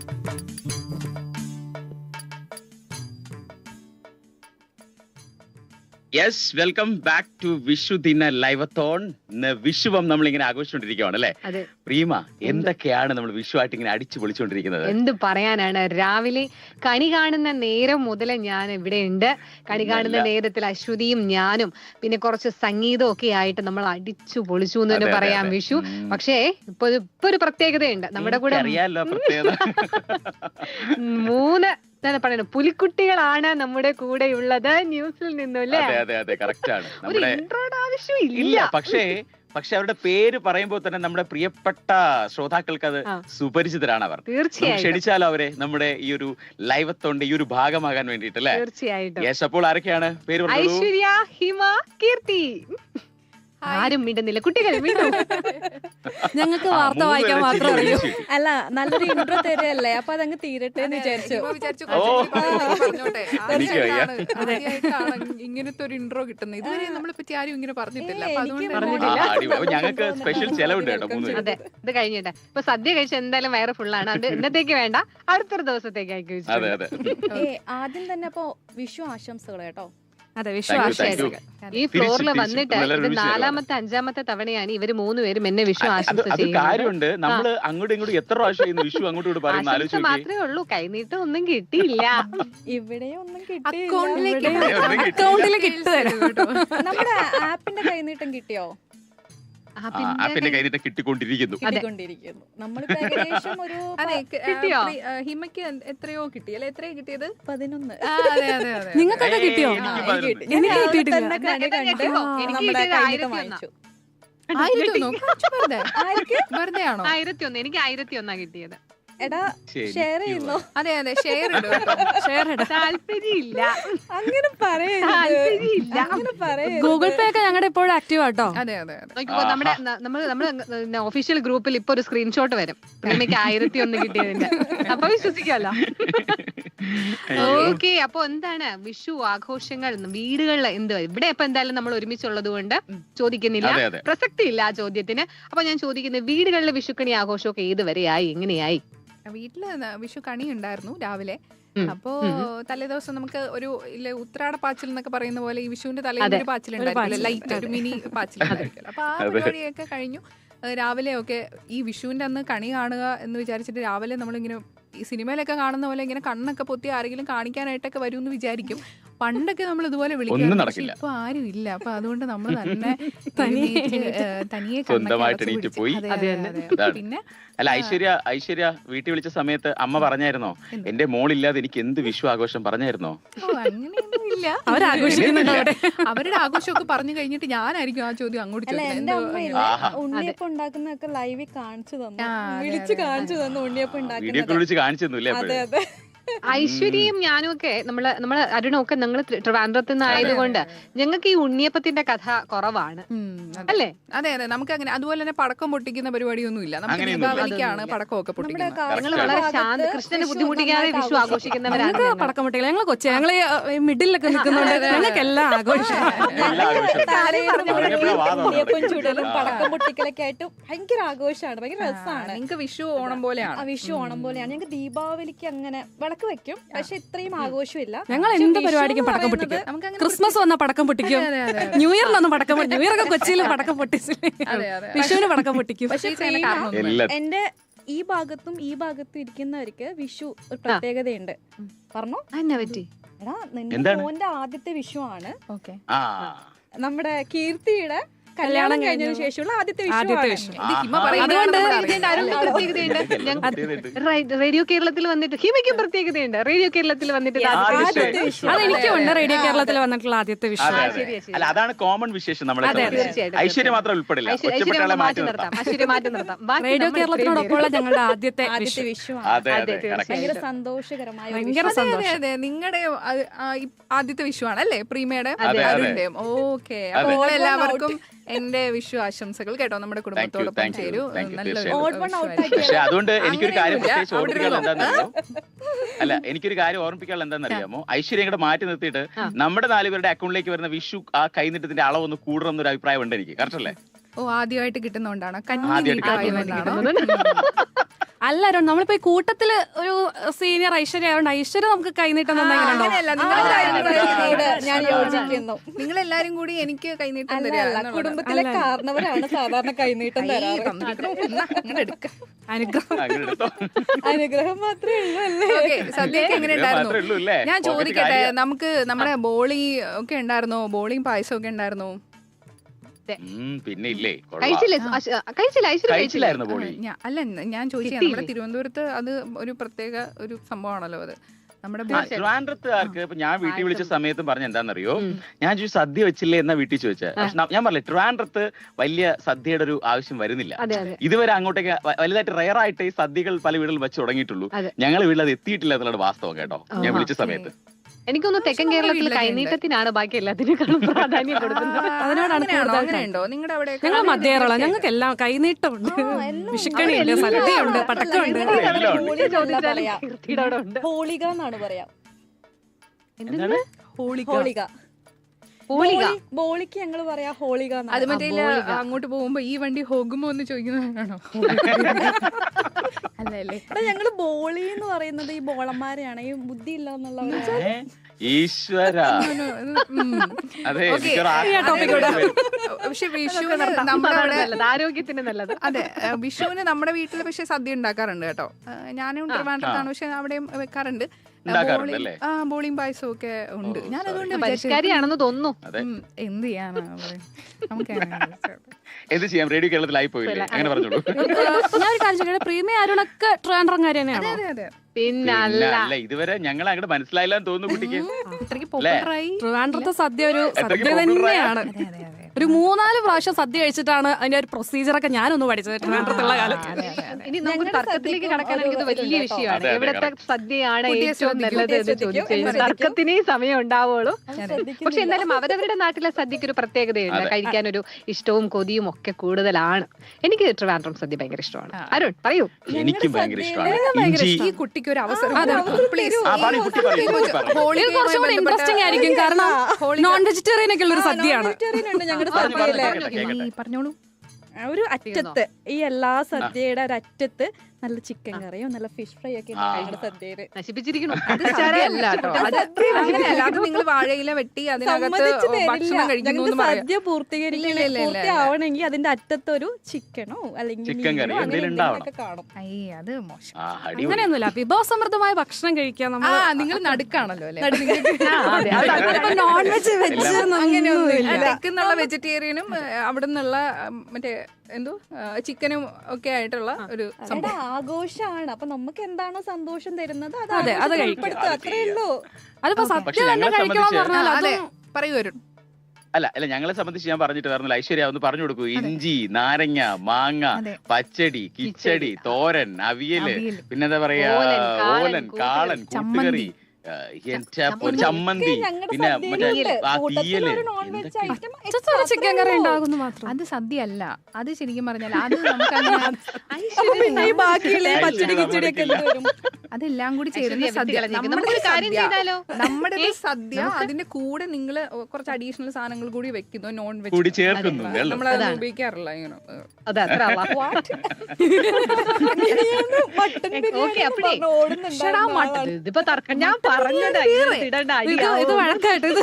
thank you yes welcome back to Vishu ദിന livethon. ഇന്ന് വിഷുവം നമ്മൾ ഇങ്ങനെ ആഘോഷിച്ചുകൊണ്ടിരിക്കുകയാണ് അല്ലെ പ്രീമ എന്തൊക്കെയാണ് നമ്മൾ വിഷുവായിട്ട് ഇങ്ങനെ അടിച്ചു പൊളിച്ചുകൊണ്ടിരിക്കുന്നത്? എന്ത് പറയാനാണ്? രാവിലെ കണി കാണുന്ന നേരം മുതൽ ഞാൻ ഇവിടെ ഉണ്ട്. കണി കാണുന്ന നേരത്തിൽ അശ്വതിയും ഞാനും പിന്നെ കുറച്ച് സംഗീതവും ഒക്കെ ആയിട്ട് നമ്മൾ അടിച്ചു പൊളിച്ചു എന്ന് തന്നെ പറയാം. വിഷു. പക്ഷേ ഇപ്പൊ ഇപ്പൊ ഒരു പ്രത്യേകതയുണ്ട്. നമ്മുടെ കൂടെ മൂന്ന് എന്താണ് പറയുന്നത്. പുലിക്കുട്ടികളാണ് നമ്മുടെ കൂടെ ഉള്ളത് ന്യൂസിൽ നിന്നും അല്ലേ അതെ അതെ കറക്റ്റ് ആണ്. നമ്മുടെ ഇൻട്രോഡ് ആവശ്യം ഇല്ല ഇല്ല. പക്ഷേ പക്ഷെ അവരുടെ പേര് പറയുമ്പോൾ തന്നെ നമ്മുടെ പ്രിയപ്പെട്ട ശ്രോതാക്കൾക്ക് അത് സുപരിചിതരാണ് അവർ. തീർച്ചയായും ക്ഷണിച്ചാലോ അവരെ നമ്മുടെ ഈ ഒരു ലൈവത്തോണ്ട് ഈ ഒരു ഭാഗമാകാൻ വേണ്ടിട്ടല്ലേ അല്ലെ? തീർച്ചയായിട്ടും. യെസ് അപ്പോൾ ആരൊക്കെയാണ്? പേര് ഐശ്വര്യ ഹിമ കീർത്തി. ആരും മിണ്ടുന്നില്ല. കുട്ടികൾ ഞങ്ങൾക്ക് വാർത്ത വായിക്കാൻ മാത്രം അറിയൂ. അല്ല നല്ലൊരു ഇൻട്രോ തരല്ലേ അപ്പൊ അതങ്ങ് തീരട്ടെ എന്ന് വിചാരിച്ചു. ഇങ്ങനത്തെ ഒരു ഇൻട്രോ കിട്ടുന്നത്. ഇതുവരെ നമ്മളെ പറ്റി ആരും ഇങ്ങനെ പറഞ്ഞിട്ടില്ല. ഞങ്ങൾക്ക് സ്പെഷ്യൽ ചെലവുണ്ട് അതെ ഇത് കഴിഞ്ഞിട്ട്. ഇപ്പൊ സദ്യ കഴിച്ച എന്തായാലും വയറ് ഫുള്ളാണ് അത് ഇന്നത്തേക്ക് വേണ്ട. അടുത്തൊരു ദിവസത്തേക്ക് ആക്കി അതെ അതെ. ഏ ആദ്യം തന്നെ അപ്പൊ വിഷു ആശംസകൾ കേട്ടോ. അതെ Vishu Thank you, thank you. ആശംസകൾ. ഈ ഫ്ലോറിൽ തിരിച്ച് വന്നിട്ട് ഇത് നാലാമത്തെ അഞ്ചാമത്തെ തവണയാണ് ഇവർ മൂന്നുപേരും എന്നെ വിഷു അത് ആശംസ അത് ചെയ്യുന്നത്. കാര്യമുണ്ട്. നമ്മൾ അങ്ങോട്ടും ഇങ്ങോട്ടും എത്ര പ്രാവശ്യം വിഷു അങ്ങോട്ടും ഇങ്ങോട്ട് പറയുന്ന ആശംസ ആലോചിച്ച് നോക്കി മാത്രമേ ഉള്ളൂ. കൈനീട്ടം ഒന്നും കിട്ടിയില്ല. ഇവിടെ ഒന്നും അക്കൗണ്ടിലേക്ക് കിട്ടിയില്ല. ഇവിടെ അക്കൗണ്ടിൽ നമ്മുടെ ആപ്പിന്റെ കൈനീട്ടം കിട്ടിയോ? ആപ്പിന്റെ കയ്യിലിട്ട് കിട്ടിക്കൊണ്ടിരിക്കുന്നു. കിട്ടിക്കൊണ്ടിരിക്കുന്നു. നമ്മളിപ്പോ ഏകദേശം ഒരു അതെ പ- ക- ആ, കിട്ടിയോ? പ്രി- ആ, ഹിമയ്ക്ക് എന്ത്- എത്രയോ കിട്ടി? അല്ലെ എത്രയോ കിട്ടിയത്? പതിനൊന്ന്. ആ, അതെ അതെ അതെ നിങ്ങൾക്കൊക്കെ കിട്ടിയോ? എനിക്ക് പതിനൊന്ന്. എനിക്ക് കിട്ടി. എനിക്ക് ഞാൻ കിട്ടിയിട്ടില്ല. തന്നെ കണി എന്നാ, എന്നാ കണ്ട്. കേട്ടോ, എനിക്ക് നമ്മുടെ കിട്ടിയത് കൈനീട്ടം ആയിരത്തി വാങ്ങിച്ചു. ആയിരത്തി ഒന്നോ? വെറുതെ. വെറുതെ ആണോ ആയിരത്തി ഒന്ന്. എനിക്ക് ആയിരത്തി ഒന്നാ കിട്ടിയത്. എടാ ഷെയർ ചെയ്യുന്നോ? അതെ അതെ ഷെയർ ഇടും. ഷെയർ ഇടാം. താല്പര്യമില്ല. അങ്ങനെ പറയില്ല ഗൂഗിൾ പേ ഒക്കെ ഞങ്ങളുടെ ഇപ്പോഴും ആക്റ്റീവ് ആട്ടോ. അതെ അതെ നമ്മുടെ നമ്മൾ നമ്മുടെ ഒഫീഷ്യൽ ഗ്രൂപ്പിൽ ഇപ്പൊ ഒരു സ്ക്രീൻഷോട്ട് വരും. പ്രേമിക്ക് ആയിരത്തി ഒന്ന് കിട്ടിയതിന്റെ. അപ്പൊ വിശ്വസിക്കാമല്ലോ ഓക്കെ അപ്പൊ എന്താണ്? വിഷു ആഘോഷങ്ങൾ വീടുകളിൽ എന്ത്? ഇവിടെ ഇപ്പൊ എന്തായാലും നമ്മൾ ഒരുമിച്ചുള്ളത് കൊണ്ട് ചോദിക്കുന്നില്ല. പ്രസക്തി ഇല്ല ആ ചോദ്യത്തിന്. അപ്പൊ ഞാൻ ചോദിക്കുന്നത് വീടുകളിലെ വിഷുക്കണി ആഘോഷമൊക്കെ ഏത് വരെയായി? എങ്ങനെയായി? വീട്ടിൽ വിഷു കണി ഉണ്ടായിരുന്നു രാവിലെ. അപ്പോ തലേ തലേദിവസം നമുക്ക് ഒരു ഉത്രാട പാച്ചിൽ എന്നൊക്കെ പറയുന്ന പോലെ ഈ വിഷുവിന്റെ തലേന്ന് ഒരു പാച്ചിൽ. ഉണ്ടായിരുന്നു ലൈറ്റ് ഒരു മിനി പാച്ചിൽ ഉണ്ടായിരിക്കുമല്ലോ. അപ്പൊ ആ പരിപാടിയൊക്കെ കഴിഞ്ഞു. ഏഹ് രാവിലെ ഒക്കെ ഈ വിഷുവിന്റെ അന്ന് കണി കാണുക എന്ന് വിചാരിച്ചിട്ട് രാവിലെ നമ്മളിങ്ങനെ ഈ സിനിമയിലൊക്കെ കാണുന്ന പോലെ ഇങ്ങനെ കണ്ണൊക്കെ പൊത്തി ആരെങ്കിലും കാണിക്കാനായിട്ടൊക്കെ വരും എന്ന് വിചാരിക്കും. പണ്ടൊക്കെ നമ്മൾ ഇതുപോലെ വിളിക്കും ഇപ്പൊ ആരും ഇല്ല. അപ്പൊ അതുകൊണ്ട് നമ്മൾ തന്നെ തനിയെ സ്വന്തമായിട്ട്. പോയി. പിന്നെ അല്ല ഐശ്വര്യ ഐശ്വര്യ വീട്ടിൽ വിളിച്ച സമയത്ത് അമ്മ പറഞ്ഞായിരുന്നോ? എന്റെ മോളില്ലാതെ എനിക്ക് എന്ത് വിഷു ആഘോഷം പറഞ്ഞായിരുന്നോ? അങ്ങനെയൊന്നും ഇല്ല. അവരാഘോഷിക്കുന്നുണ്ട് അവിടെ. അവരുടെ ആഘോഷമൊക്കെ പറഞ്ഞു കഴിഞ്ഞിട്ട് ഞാനായിരിക്കും ആ ചോദ്യം അങ്ങോട്ട് ചോദിക്കുന്നത്. ഉണ്ണിയപ്പം ഉണ്ടാക്കുന്നതൊക്കെ ലൈവിൽ കാണിച്ചു തന്നു. വിളിച്ചു കാണിച്ചു. തന്നു ഉണ്ണിയപ്പം വീഡിയോ കോൾ ഉണ്ടാക്കുന്നത് അതെ അതെ. ഐശ്വര്യയും ഞാനും ഒക്കെ നമ്മൾ നമ്മൾ അരുണൊക്കെ നിങ്ങൾ ട്രിവാൻഡ്രത്ത് നിന്ന് ആയതുകൊണ്ട് ഞങ്ങൾക്ക് ഈ ഉണ്ണിയപ്പത്തിന്റെ കഥ കുറവാണ്. അല്ലേ? അതെ അതെ. നമുക്ക് അങ്ങനെ അതുപോലെ തന്നെ പടക്കം പൊട്ടിക്കുന്ന പരിപാടിയൊന്നും ഇല്ല. നമുക്ക്. ദീപാവലിക്കാണ്. പടക്കമൊക്കെ പൊട്ടിക്കുന്നത്. നിങ്ങൾ വളരെ ശാന്ത കൃഷ്ണനെ ബുദ്ധിമുട്ടിക്കാതെ വിഷു ആഘോഷിക്കുന്നവരാണ് പടക്കം പൊട്ടിക്കില്ല ഞങ്ങൾ കൊച്ചു ഞങ്ങൾ മിഡിലൊക്കെ നിൽക്കുന്നുണ്ട് ഞങ്ങൾക്കെല്ലാം അതെ. ഞങ്ങൾക്ക് എല്ലാം ആഘോഷം ചൂടലും. പടക്കം പൊട്ടിക്കലൊക്കെ ആയിട്ട് ഭയങ്കര ആഘോഷമാണ്. ഭയങ്കര രസമാണ്. നിങ്ങൾക്ക് വിഷു ഓണം പോലെയാണ്. ആ വിഷു ഓണം പോലെയാണ്. ഞങ്ങൾക്ക് ദീപാവലിക്ക് അങ്ങനെ വിളക്ക് വെക്കും. പക്ഷെ ഇത്രയും ആഘോഷമില്ല. ഞങ്ങൾ എന്ത് പരിപാടിക്കും പടക്കം പൊട്ടിക്കും? ക്രിസ്മസ് വന്ന പടക്കം പൊട്ടിക്കും? ന്യൂ ഇയറിനൊന്നും പടക്കം ന്യൂ ഇയർ ഒക്കെ കൊച്ചിയിൽ പടക്കം പൊട്ടിച്ചില്ലേ. വിഷുവിന് പടക്കം പൊട്ടിക്കും? പക്ഷെ എന്റെ ഈ ഭാഗത്തും ഈ ഭാഗത്തും ഇരിക്കുന്നവർക്ക് വിഷു ഒരു പ്രത്യേകതയുണ്ട്. പറഞ്ഞു? എന്നെ പറ്റി? എടാ നിന്റെ? മോന്റെ ആദ്യത്തെ വിഷു ആണ്. ഓക്കെ. ആ. നമ്മുടെ കീർത്തിയുടെ കല്യാണം കഴിഞ്ഞതിന് ശേഷമുള്ള ആദ്യത്തെ അതുകൊണ്ട് റേഡിയോ കേരളത്തിൽ വന്നിട്ട് ഹിമയ്ക്കും പ്രത്യേകതയുണ്ട്. റേഡിയോ കേരളത്തിൽ വന്നിട്ട് അതെനിക്കുണ്ട് റേഡിയോ കേരളത്തിൽ വന്നിട്ടുള്ള ആദ്യത്തെ വിഷു അതെ, ആ, അതെ. ശരിയാ, ശരിയാ. അല്ല അതാണ് കോമൺ വിശേഷം നമ്മൾ ഐശ്വര്യം മാത്രം ഉൾപ്പെടില്ല. ഐശ്വര്യ- മാറ്റി മാറ്റി നിർത്താം ഐശ്വര്യ മാറ്റി നിർത്താം റേഡിയോ കേരളത്തിനോടൊപ്പമുള്ള ഞങ്ങളുടെ ആദ്യത്തെ ആദ്യത്തെ ഭയങ്കര സന്തോഷകരമായ ഭയങ്കര സന്തോഷം. അതെ നിങ്ങളുടെ ആദ്യത്തെ വിഷുവാണ് അല്ലേ പ്രീമയുടെ. ഓക്കെ. അപ്പോൾ എല്ലാവർക്കും എന്റെ വിഷു ആശംസകൾ കേട്ടോ നമ്മുടെ കുടുംബത്തോടൊപ്പം ചേരൂ പക്ഷെ അതുകൊണ്ട് എനിക്കൊരു കാര്യം. പ്രത്യേകിച്ച്. എന്താണെന്നറിയോ? അല്ല എനിക്കൊരു കാര്യം ഓർമ്മിപ്പിക്കാനുള്ള എന്താണെന്നറിയാമോ? ഐശ്വര്യം കൂടെ മാറ്റി നിർത്തിയിട്ട്. നമ്മുടെ നാലുപേരുടെ അക്കൗണ്ടിലേക്ക് വരുന്ന വിഷു ആ കൈനീട്ടത്തിന്റെ അളവ് ഒന്ന് കൂടണം എന്നൊരു അഭിപ്രായം ഉണ്ട് എനിക്ക്. കറക്റ്റ് അല്ലേ? ഓ ആദ്യമായിട്ട് കിട്ടുന്നോണ്ടാണോ? കഞ്ഞി ആദ്യമായിട്ട് കിട്ടുന്നതുകൊണ്ടാണോ? അരുൺ നമ്മളിപ്പോ ഈ കൂട്ടത്തിൽ ഒരു സീനിയർ ഐശ്വര്യ ആയതുകൊണ്ട് ഐശ്വര്യ നമുക്ക് കൈനീട്ടം അങ്ങനെയല്ല. ഞാൻ യോജിക്കുന്നു. നിങ്ങൾ എല്ലാരും കൂടി എനിക്ക് കൈനീട്ടം അല്ല അല്ല. കുടുംബത്തിലെ കാരണവരാണ് സാധാരണ കൈനീട്ടം തരാറ്. അനുഗ്രഹം. അനുഗ്രഹം മാത്രമേ ഉള്ളൂ അല്ലേ? എങ്ങനെ ഉണ്ടായിരുന്നു? മാത്രമേ ഉള്ളൂ അല്ലേ? ഞാൻ ചോദിക്കട്ടെ നമുക്ക് നമ്മുടെ ബോളി ഒക്കെ ഉണ്ടായിരുന്നോ? ബോളിയും പായസം ഒക്കെ ഉണ്ടായിരുന്നോ? ഉം, പിന്നെ ഇല്ലേ കൊള്ളാം. കഴിച്ചില്ലേ? കഴിച്ചില്ല? ഐശ്വര്യ കഴിച്ചില്ലായിരുന്നു അല്ല ഞാൻ ചോദിച്ചത് നമ്മുടെ തിരുവനന്തപുരത്ത് അത് ഒരു പ്രത്യേക ഒരു സംഭവമാണല്ലോ അത്. ട്രിവാൻഡ്രത്തുകാർക്ക് ഇപ്പൊ ഞാൻ വീട്ടിൽ വിളിച്ച സമയത്ത് പറഞ്ഞ എന്താണെന്നറിയോ? ഞാൻ ചോദിച്ചു സദ്യ വെച്ചില്ലേ എന്നാ വീട്ടിൽ ചോദിച്ചത് പക്ഷെ ഞാൻ പറഞ്ഞില്ല ട്രിവാൻഡ്രത്ത് വലിയ സദ്യയുടെ ഒരു ആവശ്യം വരുന്നില്ല. ഇതുവരെ അങ്ങോട്ടേക്ക് വലുതായിട്ട് റയർ ആയിട്ട് ഈ സദ്യകൾ പല വീടുകളിൽ വെച്ച് തുടങ്ങിയിട്ടുള്ളൂ. ഞങ്ങൾ വീട്ടിൽ അത് എത്തിയിട്ടില്ല എന്നുള്ളത് വാസ്തവം കേട്ടോ. ഞാൻ വിളിച്ച സമയത്ത്. എനിക്കൊന്ന് തെക്കൻ കേരളത്തിൽ. കൈനീട്ടത്തിനാണ് ബാക്കി എല്ലാത്തിനേക്കാളും പ്രാധാന്യം കൊടുക്കുന്നത്. അതിനോടാണ് അങ്ങനെയുണ്ടോ നിങ്ങളുടെ അവിടെ ഞങ്ങൾ മധ്യേറള ഞങ്ങൾക്ക് എല്ലാം കൈനീട്ടമുണ്ട് വിഷുക്കണിയുണ്ട് സദ്യയുണ്ട് പട്ടക്കമുണ്ട് ഹോളിക എന്നാണ് പറയാ. എന്താണ്? ഹോളിക. ഹോളിക. ഹോളിക. ബോളി- ബോളിക്ക് ഞങ്ങൾ പറയാ ഹോളിക അത് എന്നാണ്. മറ്റേ അങ്ങോട്ട് പോകുമ്പോ ഈ വണ്ടി ഹോകുമോ എന്ന് ചോദിക്കുന്നതാണോ അല്ല അല്ലേ എടാ, ഞങ്ങൾ ബോളി എന്ന് പറയുന്നത് ഈ ബോളന്മാരെയാണ്. ഈ ബുദ്ധി ഇല്ല എന്നുള്ള? ഈശ്വര. അതെ. പക്ഷെ വിഷുവിന് നമ്മുടെ ആരോഗ്യത്തിന് നല്ലത്. അതെ വിഷുവിന് നമ്മുടെ വീട്ടിൽ പക്ഷെ സദ്യ ഉണ്ടാക്കാറുണ്ട് കേട്ടോ. ഞാനും ട്രിവാൻഡ്രത്താണ് പക്ഷെ അവിടെയും വെക്കാറുണ്ട്. ആ ബോളിംഗ് പായസവും ഒക്കെ ഉണ്ട്. ഞാൻ അതുകൊണ്ട് തോന്നുന്നു. എന്ത് ചെയ്യാനാ പറയും. നമുക്ക് എന്ത് ചെയ്യാം? റേഡിയോ കേരളത്തിൽ ആയി പോയില്ലേ. അങ്ങനെ പറഞ്ഞോളൂ. ഞാൻ ഒരു കാര്യം ചോദിക്കട്ടെ? പ്രീമിയ അരുണൊക്കെ ട്രിവാൻഡ്രംകാരി തന്നെയാണ്? അതെ അതെ പിന്നെ അല്ല. അല്ല ഇതുവരെ ഞങ്ങൾ അങ്ങോട്ട് മനസ്സിലായില്ല എന്ന് തോന്നുന്നു കുട്ടിക്ക്? ട്രിവാൻഡ്രത്തെ സദ്യ ഒരു സദ്യ തന്നെയാണ്. അതെ അതെ അതെ. ഒരു മൂന്നാൽ പ്രാവശ്യം സദ്യ കഴിച്ചിട്ടാണ് അതിന്റെ ഒരു പ്രൊസീജിയർ ഒക്കെ ഞാനൊന്ന് പഠിച്ചത് ട്രിവാൻഡ്രത്തുള്ള കാലത്ത്. ഇനി നമുക്ക് തർക്കത്തിലേക്ക് വലിയ വിഷയമാണ്. എവിടത്തെ സദ്യയാണ് കുട്ടിയെ ഏറ്റവും ശ്രദ്ധിക്കൂ, നല്ലത് എന്ന് ചോദിച്ചു ശ്രദ്ധിക്കൂ, കഴിഞ്ഞാൽ ശ്രദ്ധിക്കൂ. തർക്കത്തിനേ സമയം ഉണ്ടാവുള്ളൂ. പക്ഷെ. എന്നാലും അവരവരുടെ നാട്ടിലെ സദ്യക്ക് ഒരു പ്രത്യേകതയുണ്ട്. കഴിക്കാൻ ഒരു ഇഷ്ടവും കൊതിയും ഒക്കെ കൂടുതലാണ്. എനിക്ക് ട്രിവാൻഡ്രം സദ്യ ഭയങ്കര ഇഷ്ടമാണ്. അരുൺ പറയൂ. എനിക്ക് ഭയങ്കര ഇഷ്ടമാണ്. ഈ കുട്ടിക്ക് ഒരു അവസരം ഹോളിയിൽ കൊടുക്കൂ, please. ആ പറയൂ കുട്ടി പറയൂ കുട്ടി പറയൂ. ഹോളി ഇത് കുറച്ചും കൂടി ഇൻട്രസ്റ്റിംഗ് ആയിരിക്കും. കാരണം നോൺ വെജിറ്റേറിയൻ ഒക്കെ ഉള്ള ഒരു സദ്യയാണ്. പറഞ്ഞോളൂ ഒരു അറ്റത്ത് ഈ എല്ലാ സദ്യയുടെ ഒരു അറ്റത്ത് നല്ല ചിക്കൻ കറിയോ? നല്ല ഫിഷ് ഫ്രൈ ഒക്കെ. സദ്യയിൽ? നശിപ്പിച്ചിരിക്കുന്നു അത് നിങ്ങൾ വാഴയില വെട്ടി അതിനകത്ത് ഭക്ഷണം കഴിക്കുന്നു എന്ന് പറയാം. സദ്യ പൂർത്തീകരിക്കണമെങ്കിൽ അതിന്റെ അറ്റത്തൊരു ചിക്കനോ അല്ലെങ്കിൽ കാണും. അത് മോശം. അങ്ങനെയൊന്നുമില്ല. വിഭവസമൃദ്ധമായ ഭക്ഷണം കഴിക്കാൻ ആ നമ്മൾ നിങ്ങൾ നടുക്കാണല്ലോ അല്ലേ? നോൺ വെജ് വെജ് അങ്ങനെയൊന്നുമില്ല. വെജിറ്റേറിയനും അവിടെ നിന്നുള്ള മറ്റേ എന്തോ? ചിക്കനും ഒക്കെ ആയിട്ടുള്ള ഒരു ആഘോഷമാണ് അപ്പൊ നമുക്ക് എന്താണോ സന്തോഷം തരുന്നത് അത് അതെ, അത്രേ ചെയ്യാം. ഉള്ളൂ. അതിപ്പോ സത്യം തന്നെ പറഞ്ഞാൽ അതെ. അതും പറയൂ വരും അല്ല അല്ല ഞങ്ങളെ സംബന്ധിച്ച് ഞാൻ പറഞ്ഞിട്ട് പറഞ്ഞില്ല ഐശ്വര്യ ഒന്ന് പറഞ്ഞു കൊടുക്കൂ. ഇഞ്ചി നാരങ്ങ മാങ്ങ പച്ചടി കിച്ചടി തോരൻ അവിയൽ. പിന്നെന്താ പറയാ ഓലൻ, കാളൻ. കൂട്ടുകറി ചമ്മന്തി. പിന്നെ ചിക്കൻ കറി ഉണ്ടാകുന്നു മാത്രം. അത് സദ്യ അല്ല അത് ശരിക്കും പറഞ്ഞാൽ അത് നമുക്ക് അതെല്ലാം കൂടി ചേരുന്ന സദ്യ. നമ്മുടെ കാര്യം സദ്യ. ചെയ്താലോ? നമ്മുടെ സദ്യ. അതിന്റെ കൂടെ നിങ്ങൾ കുറച്ച് അഡീഷണൽ സാധനങ്ങൾ കൂടി വെക്കുന്നു നോൺ വെജ് കൂടി ചേർക്കുന്നു അല്ലേ? നമ്മൾ അത് ഉപയോഗിക്കാറില്ല ഇങ്ങനെ അതെ അത്ര. ഇതിപ്പോ തർക്കം. ഞാൻ പറഞ്ഞതാ ഇത് ഇത് വഴക്കായിട്ട് ഇത്?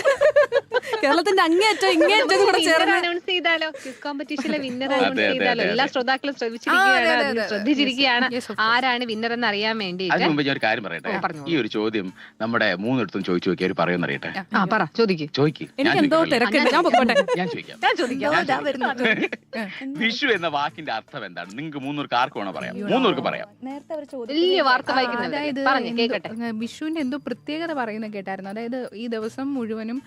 കേരളത്തിന്റെ അങ്ങേറ്റം ഇങ്ങേറ്റം കൂടെ ചേർന്ന് അനൗൺസ് ചെയ്താലോ? ക്വിസ് കോമ്പറ്റീഷനിലെ വിന്നർ അനൗൺസ് ചെയ്താലോ? എല്ലാ. ശ്രോതാക്കളും ശ്രദ്ധിച്ചിരിക്കുകയാണ്. ശ്രദ്ധിച്ചിരിക്കുകയാണ്. ആരാണ് വിന്നർ എന്ന് അറിയാൻ വേണ്ടി അതിന് മുമ്പ് ഞാൻ ഒരു കാര്യം പറയട്ടെ? ഈ ഒരു ചോദ്യം നമ്മുടെ മൂന്നിടത്തും ചോദിച്ചു നോക്കി അവർ പറയുന്നറിയട്ടെ? ആ പറ ചോദിക്ക്. ചോദിക്ക്. എനിക്ക് എന്തോ ചോദിക്കാം, ഞാൻ പൊക്കോട്ടെ. ഞാൻ ചോദിക്കാം. ഞാൻ ചോദിക്കാം. ഞാൻ ചോദിക്കാം. വിഷു എന്ന വാക്കിന്റെ അർത്ഥം എന്താണ്? നിങ്ങൾക്ക് മൂന്നൂർക്ക് ആർക്കും വേണോ പറയാം? മൂന്നൂർക്ക് പറയാം. നേരത്തെ അവർ വായിക്കുന്നുണ്ട്. അതായത് വിഷുവിന്റെ എന്തോ പ്രത്യേകത പറയുന്ന കേട്ടായിരുന്നു. അതായത് ഈ ദിവസം മുഴുവനും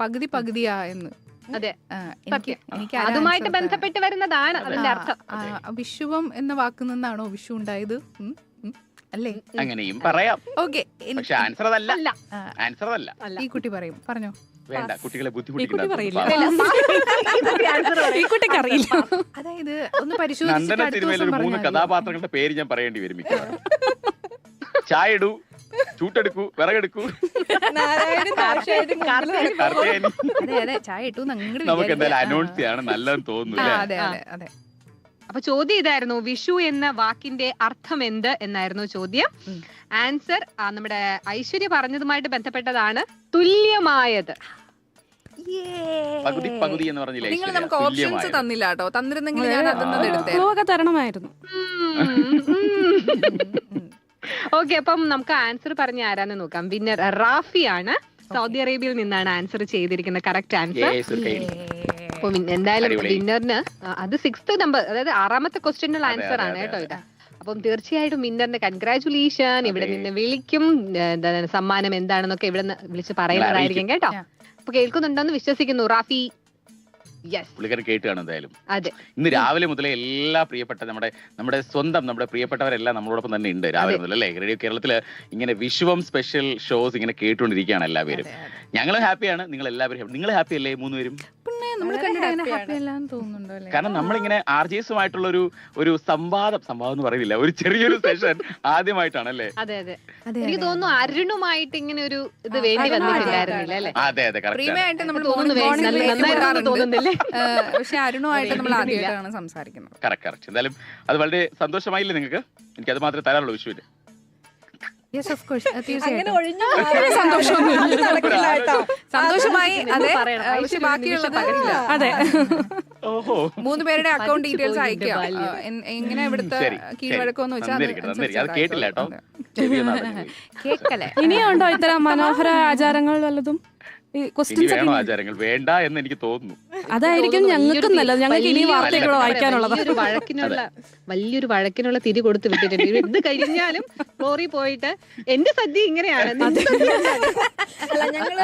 പകുതി പകുതിയാ എന്ന്. അതെ. അതുമായിട്ട് ബന്ധപ്പെട്ട് വരുന്നതാണ് അതിന്റെ അർത്ഥം. വിഷുവം എന്ന വാക്കിൽ നിന്നാണോ വിഷു ഉണ്ടായത്? അല്ലേ? അങ്ങനെയും പറയാം. ഓക്കെ പക്ഷെ ആൻസർ അതല്ല. അല്ല. ആൻസർ അതല്ല. ഈ കുട്ടി പറയും. പറഞ്ഞോ? വേണ്ട കുട്ടികളെ കുട്ടിക്ക് അതായത് ഒന്ന് പരിശോധിച്ചു മൂന്ന് കഥാപാത്രങ്ങളുടെ പേര് ഞാൻ പറയേണ്ടി വരും ചായ ഇടൂ ചൂട്ടെടുക്കൂ വിറകെടുക്കൂ നമുക്ക് എന്തായാലും അനൗൺസ് ചെയ്യാണ് നല്ലതെന്ന് തോന്നുന്നു അതെ അതെ അതെ. അപ്പൊ ചോദ്യം ഇതായിരുന്നു വിഷു എന്ന വാക്കിന്റെ അർത്ഥം എന്ത് എന്നായിരുന്നു ചോദ്യം. ആൻസർ നമ്മുടെ ഐശ്വര്യ പറഞ്ഞതുമായിട്ട് ബന്ധപ്പെട്ടതാണ് തുല്യമായത്. പകുതി പകുതി എന്ന് പറഞ്ഞില്ലേ നിങ്ങൾ നമുക്ക് ഓപ്ഷൻസ്. തന്നില്ല കേട്ടോ. തന്നിരുന്നെങ്കിൽ ഞാൻ അതൊന്നും എടുത്തേ തരണമായിരുന്നു ഓക്കെ അപ്പം നമുക്ക് ആൻസർ പറഞ്ഞ ആരാന്ന് നോക്കാം. വിന്നർ റാഫി ആണ് സൗദി അറേബ്യയിൽ നിന്നാണ് ആൻസർ ചെയ്തിരിക്കുന്നത്. Correct answer. അപ്പൊ എന്തായാലും വിന്നറിന് അത് സിക്സ് നമ്പർ അതായത് ആറാമത്തെ ക്വസ്റ്റ്യനുള്ള ആൻസർ ആണ് കേട്ടോ. ഇത്. അപ്പം തീർച്ചയായിട്ടും വിന്നറിന്റെ കൺഗ്രാചുലേഷൻ ഇവിടെ. നിന്ന് വിളിക്കും. സമ്മാനം എന്താണെന്നൊക്കെ ഇവിടെ നിന്ന് വിളിച്ച് പറയുന്നതായിരിക്കും കേട്ടോ. അപ്പൊ കേൾക്കുന്നുണ്ടെന്ന് വിശ്വസിക്കുന്നു. റാഫി പുള്ളിക്കാരൻ കേട്ട് കാണും എന്തായാലും. അതെ. ഇന്ന് രാവിലെ മുതലേ എല്ലാ പ്രിയപ്പെട്ട നമ്മുടെ നമ്മുടെ സ്വന്തം നമ്മുടെ പ്രിയപ്പെട്ടവരെല്ലാം നമ്മളോടൊപ്പം തന്നെ ഉണ്ട് രാവിലെ മുതൽ അല്ലേ റേഡിയോ കേരളത്തിൽ ഇങ്ങനെ വിശ്വം സ്പെഷ്യൽ ഷോസ് ഇങ്ങനെ കേട്ടുകൊണ്ടിരിക്കുകയാണ് എല്ലാവരും. ഞങ്ങളും ഹാപ്പിയാണ് നിങ്ങൾ എല്ലാവരും നിങ്ങൾ ഹാപ്പി അല്ലേ മൂന്നുപേരും? നമ്മൾ കണ്ടിട്ട് അങ്ങനെ ഹാപ്പി അല്ലാന്ന് തോന്നുന്നുണ്ടോ അല്ലേ? കാരണം നമ്മളിങ്ങനെ ആർ ജി എസുമായിട്ടുള്ള ഒരു ഒരു സംവാദം സംവാദം എന്ന് പറയുന്നില്ല. ഒരു ചെറിയൊരു സെഷൻ ആദ്യമായിട്ടാണ് അല്ലേ അതെ. അതെ എനിക്ക് തോന്നുന്നു. അരുണുമായിട്ട് ഇങ്ങനെ ഒരു ഇത് വേണ്ടി വന്നിട്ടില്ലായിരുന്നില്ല അല്ലേ? അതെ അതെ നമ്മൾ. തോന്നുന്നില്ലേ? ഏഹ്, പക്ഷെ അരുണുമായിട്ട് നമ്മൾ. ആദ്യമായിട്ടാണ് സംസാരിക്കുന്നത്. കറക്റ്റ് കറക്റ്റ് എന്തായാലും അത് വളരെ സന്തോഷമായില്ലേ നിങ്ങൾക്ക്? എനിക്ക് അത് മാത്രമേ തരാനുള്ളൂ വിഷുവിന്. യെസ് ഓഫ് കോഴ്സ് സന്തോഷമായി അതെ. ബാക്കിയുള്ളത് അതെ. ഓഹോ. മൂന്ന് പേരുടെ അക്കൗണ്ട് ഡീറ്റെയിൽസ് അയക്കാം എങ്ങനെ ഇവിടുത്തെ കീഴ്വഴക്കമെന്ന് വെച്ചാൽ കേട്ടില്ല കേട്ടോ. കേക്കല്ലേ? ഇനിയുണ്ടോ ഇത്തരം മനോഹര ആചാരങ്ങൾ വല്ലതും? ഈ ക്വസ്റ്റ്യൻസ് ആചാരങ്ങൾ? വേണ്ട എന്ന് എനിക്ക് തോന്നുന്നു. അതായിരിക്കും ഞങ്ങൾക്ക് നല്ലത്. ഞങ്ങൾക്ക് ഇനി വലിയ വാർത്തകളോ വലിയ വായിക്കാനുള്ളത്. വലിയൊരു വഴക്കിനുള്ള വലിയൊരു വഴക്കിനുള്ള തിരി കൊടുത്ത് വിട്ടിട്ടുണ്ട്. ഇത് കഴിഞ്ഞാലും ഫ്ലോറി പോയിട്ട് എന്റെ സദ്യ ഇങ്ങനെയാണ്. നിന്റെ സദ്യ ഇങ്ങനെയാണ്. അല്ല ഞങ്ങൾ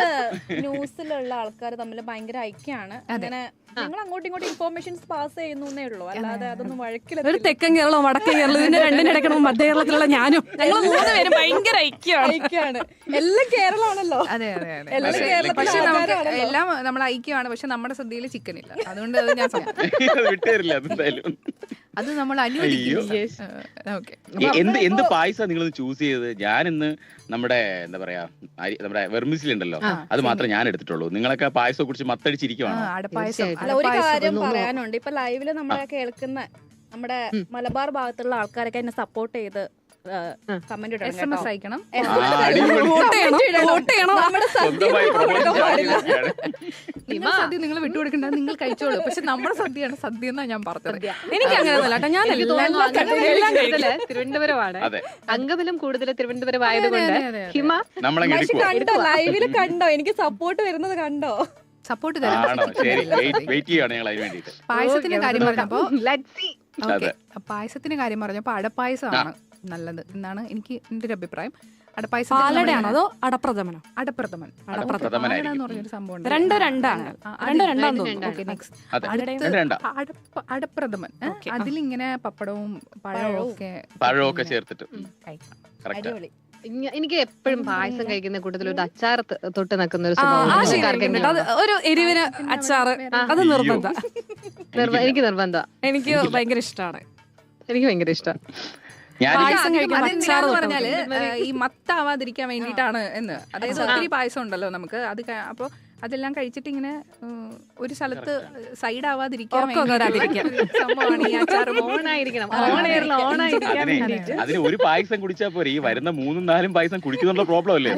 ന്യൂസിലുള്ള ആൾക്കാർ തമ്മിൽ ഭയങ്കര ഐക്യാണ്. അങ്ങനെ ഞങ്ങൾ അങ്ങോട്ടും ഇങ്ങോട്ടും ഇൻഫോർമേഷൻസ് പാസ് ചെയ്യുന്നേ ഉള്ളൂ. അല്ലാതെ അതൊന്നും വഴക്കില്ല ഒരു തെക്കൻ കേരളവും വടക്കൻ കേരളം ഇതിന്റെ രണ്ടിനും ഇടയ്ക്കണം മധ്യ കേരളത്തിലുള്ള ഞാനും. ഞങ്ങൾ മൂന്ന് പേരും ഭയങ്കര ഐക്യമാണ്. എല്ലാം കേരളമാണല്ലോ. അതെ അതെ അതെ. പക്ഷെ നമുക്ക് എല്ലാം നമ്മൾ ഐക്യമാണ് പക്ഷെ നമ്മുടെ ശ്രദ്ധയിൽ ചിക്കൻ ഇല്ല അതുകൊണ്ട് ഞാൻ വിട്ടുതരില്ല എന്തായാലും. അത് നമ്മൾ എന്ത് എന്ത് പായസ നിങ്ങൾ ചൂസ് ചെയ്തത്? ഞാൻ ഇന്ന് നമ്മുടെ എന്താ പറയാ നമ്മുടെ വെർമിസിൽ ഉണ്ടല്ലോ അത് മാത്രമേ ഞാൻ എടുത്തിട്ടുള്ളൂ. നിങ്ങളൊക്കെ പായസം കുറിച്ച് മത്തടിച്ചിരിക്കുവാണ്? ഒരു കാര്യം പറയാനുണ്ട്. ഇപ്പൊ ലൈവിൽ നമ്മളെ കേൾക്കുന്ന നമ്മുടെ മലബാർ ഭാഗത്തുള്ള ആൾക്കാരൊക്കെ എന്നെ സപ്പോർട്ട് ചെയ്ത് കമന്റ് എസ് എം എസ് അയക്കണം. സദ്യ നിങ്ങൾ വിട്ടുകൊടുക്കണ്ട. നിങ്ങൾ കഴിച്ചോളൂ. പക്ഷെ നമ്മുടെ സദ്യയാണ് സദ്യ എന്നാ ഞാൻ പറഞ്ഞത്. എനിക്ക് അങ്ങനെ ഞാൻ തിരുവനന്തപുരമാണ്. അതെ. അംഗബലം കൂടുതൽ തിരുവനന്തപുരം ആയതുകൊണ്ട്. ഹിമ കണ്ടോ? ലൈവിൽ കണ്ടോ? എനിക്ക് സപ്പോർട്ട് വരുന്നത് കണ്ടോ? സപ്പോർട്ട് പായസത്തിന്റെ കാര്യം പറഞ്ഞപ്പോ പായസത്തിന്റെ കാര്യം പറഞ്ഞപ്പോ അടപ്പായസമാണ്. നല്ലത് എന്നാണ് എനിക്ക് എന്റെ ഒരു അഭിപ്രായം. അടപ്പായസം പാലടയാണോ അതോ അടപ്രഥമനോ? അടപ്രഥമൻ. അടപ്രഥമനായിരിക്കും. പാലട സംഭവം ഉണ്ട്. രണ്ട് രണ്ടാണ്. രണ്ടോ അടപ്രഥമൻ. അതിലിങ്ങനെ പപ്പടവും പഴവും ഒക്കെ പഴമൊക്കെ ചേർത്തിട്ട്. അടിപൊളി. എനിക്ക് എപ്പോഴും പായസം കഴിക്കുന്ന കൂട്ടത്തിൽ ഒരു അച്ചാർ തൊട്ട് നിൽക്കുന്ന ഒരു സ്വഭാവം ഒരു എരിവിന് അച്ചാർ അത് നിർബന്ധ. എനിക്ക് നിർബന്ധ. എനിക്ക് ഭയങ്കര ഇഷ്ടമാണ് എനിക്ക് ഭയങ്കര ഇഷ്ടം. ഞാൻ പറഞ്ഞാൽ ഈ മത്താവാതിരിക്കാൻ വേണ്ടിയിട്ടാണ് എന്ന്. അതായത് ഒത്തിരി പായസം ഉണ്ടല്ലോ നമുക്ക്. അത് അപ്പൊ അതെല്ലാം കഴിച്ചിട്ട് ഇങ്ങനെ ഒരു സ്ഥലത്ത് സൈഡ് ആവാതിരിക്കാൻ അതിന് ഒരു പായസം കുടിച്ചാൽ പോരെ. ഈ വരുന്ന മൂന്നും നാലും പായസം കുടിക്കുന്നുള്ള പ്രോബ്ലം അല്ലേ?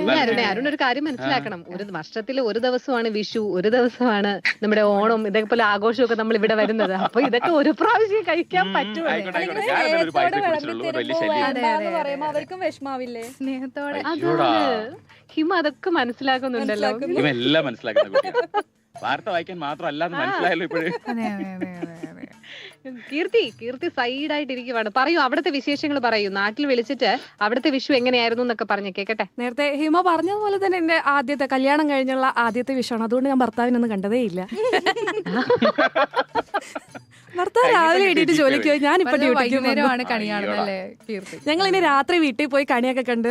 അരുൺ ഒരു കാര്യം മനസ്സിലാക്കണം. ഒരു വർഷത്തിൽ ഒരു ദിവസമാണ് വിഷു ഒരു ദിവസമാണ് നമ്മുടെ ഓണം ഇതേപോലെ ആഘോഷമൊക്കെ നമ്മൾ ഇവിടെ വരുന്നത്. അപ്പൊ ഇതൊക്കെ ഒരു പ്രാവശ്യം കഴിക്കാൻ പറ്റുമോ. അവർക്കും വിഷമാവില്ലേ? സ്നേഹത്തോടെ. ഹിമ അതൊക്കെ മനസ്സിലാക്കുന്നുണ്ടല്ലോ. മനസ്സിലാക്കുന്നു. ഇവ എല്ലാം കുട്ടിയാണ് വാർത്ത വായിക്കാൻ മാത്രമല്ല എന്ന് മനസ്സിലായല്ലോ ഇപ്പോഴും. അതെ അതെ അതെ അതെ അതെ. കീർത്തി കീർത്തി സൈഡായിട്ട് ഇരിക്കുവാണ്. പറയൂ അവിടുത്തെ വിശേഷങ്ങൾ പറയൂ. നാട്ടിൽ വിളിച്ചിട്ട് അവിടുത്തെ വിഷു എങ്ങനെയായിരുന്നു എന്നൊക്കെ പറഞ്ഞു കേക്കട്ടെ. നേരത്തെ ഹിമ പറഞ്ഞതുപോലെ തന്നെ എന്റെ ആദ്യത്തെ കല്യാണം കഴിഞ്ഞുള്ള ആദ്യത്തെ വിഷുവാണ്. അതുകൊണ്ട് ഞാൻ ഭർത്താവിനൊന്നും കണ്ടതേ ഇല്ല. ഭർത്താവ് രാവിലെ എണീറ്റ് ജോലിക്ക് പോയി. ഞാനിപ്പോ ഡ്യൂട്ടിക്ക് ഞങ്ങൾ ഇനി രാത്രി വീട്ടിൽ പോയി കണിയൊക്കെ കണ്ട്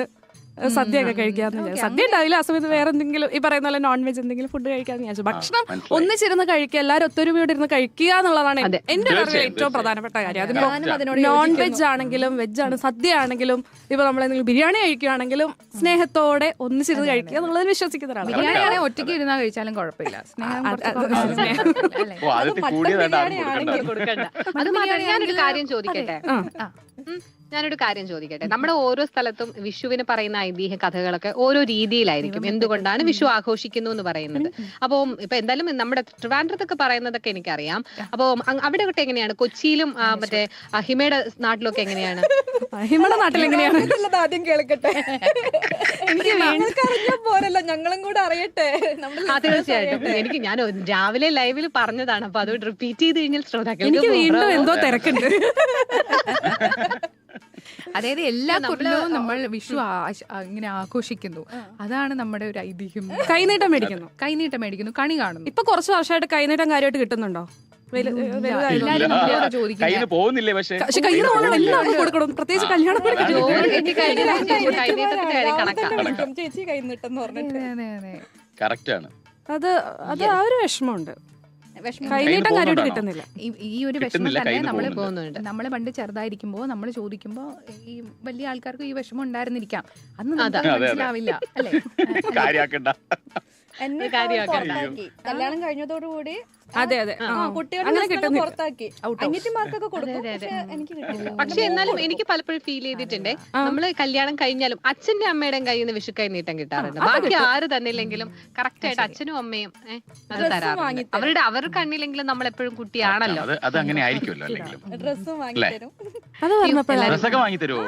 ഏഹ്, സദ്യയൊക്കെ കഴിക്കാന്ന് വിചാരിച്ചു. സദ്യ ഉണ്ടാവില്ല ആ സമയത്ത് വേറെ എന്തെങ്കിലും ഈ പറയുന്ന പോലെ നോൺ വെജ് എന്തെങ്കിലും ഫുഡ് കഴിക്കാന്ന് വിചാരിച്ചു. ഭക്ഷണം. ഒന്നിച്ചിരുന്ന് കഴിക്കുക എല്ലാവരും ഒത്തൊരുമയോടെ ഇരുന്ന് കഴിക്കുക എന്നുള്ളതാണ്. എന്റെ അറിവിൽ ഏറ്റവും പ്രധാനപ്പെട്ട കാര്യം. അതിന് അതിനോട് നോൺ വെജ് ആണെങ്കിലും വെജ് ആണ് സദ്യ ആണെങ്കിലും ഇപ്പൊ നമ്മൾ എന്തെങ്കിലും ബിരിയാണി കഴിക്കുകയാണെങ്കിലും സ്നേഹത്തോടെ ഒന്നിച്ചിരുന്ന് കഴിക്കുക എന്നുള്ളത് വിശ്വസിക്കുന്ന ഒരാളാണ്. ബിരിയാണി ആണെങ്കിൽ ഒറ്റയ്ക്ക് ഇരുന്നാൽ കഴിച്ചാലും കുഴപ്പമില്ല. സ്നേഹം അത്. മാത്രമല്ല ഞാനൊരു കാര്യം ചോദിക്കട്ടെ? ഞാനൊരു കാര്യം ചോദിക്കട്ടെ? നമ്മുടെ ഓരോ സ്ഥലത്തും വിഷുവിന് പറയുന്ന ഐതിഹ്യ കഥകളൊക്കെ ഓരോ രീതിയിലായിരിക്കും. എന്തുകൊണ്ടാണ് വിഷു ആഘോഷിക്കുന്നു എന്ന് പറയുന്നത്? അപ്പോൾ ഇപ്പൊ എന്തായാലും നമ്മുടെ ട്രിവാൻഡ്രത്തൊക്കെ പറയുന്നതൊക്കെ എനിക്കറിയാം. അപ്പോൾ അവിടെ ഒക്കെ എങ്ങനെയാണ്? കൊച്ചിയിലും മറ്റേ അഹിമയുടെ ഹിമയുടെ നാട്ടിലൊക്കെ എങ്ങനെയാണ്? ഹിമയുടെ നാട്ടിൽ എങ്ങനെയാണ്? ആദ്യം കേൾക്കട്ടെ. പോരല്ല. ഞങ്ങളും കൂടെ അറിയട്ടെ. തീർച്ചയായിട്ടും. എനിക്ക് ഞാൻ രാവിലെ ലൈവിൽ പറഞ്ഞതാണ്. അപ്പൊ അത് റിപ്പീറ്റ് ചെയ്ത് കഴിഞ്ഞാൽ ശ്രോതാക്കൾ എനിക്ക് വീണ്ടും. എന്തോ തിരക്കുണ്ട്. അതായത് എല്ലാ കൊല്ലവും നമ്മൾ വിഷു ഇങ്ങനെ ആഘോഷിക്കുന്നു. അതാണ് നമ്മുടെ ഒരു ഐതിഹ്യം. കൈനീട്ടം മേടിക്കുന്നു. കൈനീട്ടം മേടിക്കുന്നു. കണി കാണുന്നു. ഇപ്പൊ കുറച്ച് വർഷമായിട്ട് കൈനീട്ടം കാര്യമായിട്ട് കിട്ടുന്നുണ്ടോ? പോകുന്നില്ലേ പക്ഷെ? പക്ഷെ കയ്യിൽ നമ്മൾ എല്ലാവർക്കും കൊടുക്കണം. പ്രത്യേകിച്ച് കല്യാണം കൂടി ജോലി ചേച്ചി കൈ നിട്ടെന്ന് പറഞ്ഞിട്ട്. അതെ, അതെ. കറക്റ്റ് ആണ് അത് അത് ആ ഒരു വിഷമമുണ്ട്. വിഷമം കൈനീട്ടം കാര്യമായിട്ട്? കിട്ടുന്നില്ല ഈ- ഒരു വിഷമം തന്നെ നമ്മൾ നമ്മൾ പോകുന്നുണ്ട്. നമ്മൾ പണ്ട് ചെറുതായിരിക്കുമ്പോ നമ്മൾ ചോദിക്കുമ്പോ ഈ വലിയ ആൾക്കാർക്ക് ഈ വിഷമം ഉണ്ടായിരുന്നിരിക്കാം അന്ന്. മനസ്സിലാവില്ല അല്ലേ എന്നെ. പുറത്താക്കി. കല്യാണം കഴിഞ്ഞതോടുകൂടി അതെ അതെ. കിട്ടുന്നില്ല. പുറത്താക്കി. അനിയത്തിമാർക്കൊക്കെ പക്ഷെ എനിക്ക് കിട്ടില്ല പക്ഷെ എന്നാലും എനിക്ക് പലപ്പോഴും ഫീൽ ചെയ്തിട്ടുണ്ട്. നമ്മൾ കല്യാണം കഴിഞ്ഞാലും അച്ഛന്റെ അമ്മയുടെ കയ്യിൽ നിന്ന് വിഷു കൈ നീട്ടം കിട്ടാറുണ്ട്. ബാക്കി ആര് തന്നില്ലെങ്കിലും കറക്റ്റ് ആയിട്ട് അച്ഛനും അമ്മയും അത് തരാറുണ്ട്. അവരുടെ അവർ കണ്ണിലെങ്കിലും നമ്മൾ എപ്പോഴും കുട്ടിയാണല്ലോ. അത് അങ്ങനെ ആയിരിക്കുമല്ലോ ഡ്രസ്സും വാങ്ങി തരും അത് വാങ്ങി തരുമോ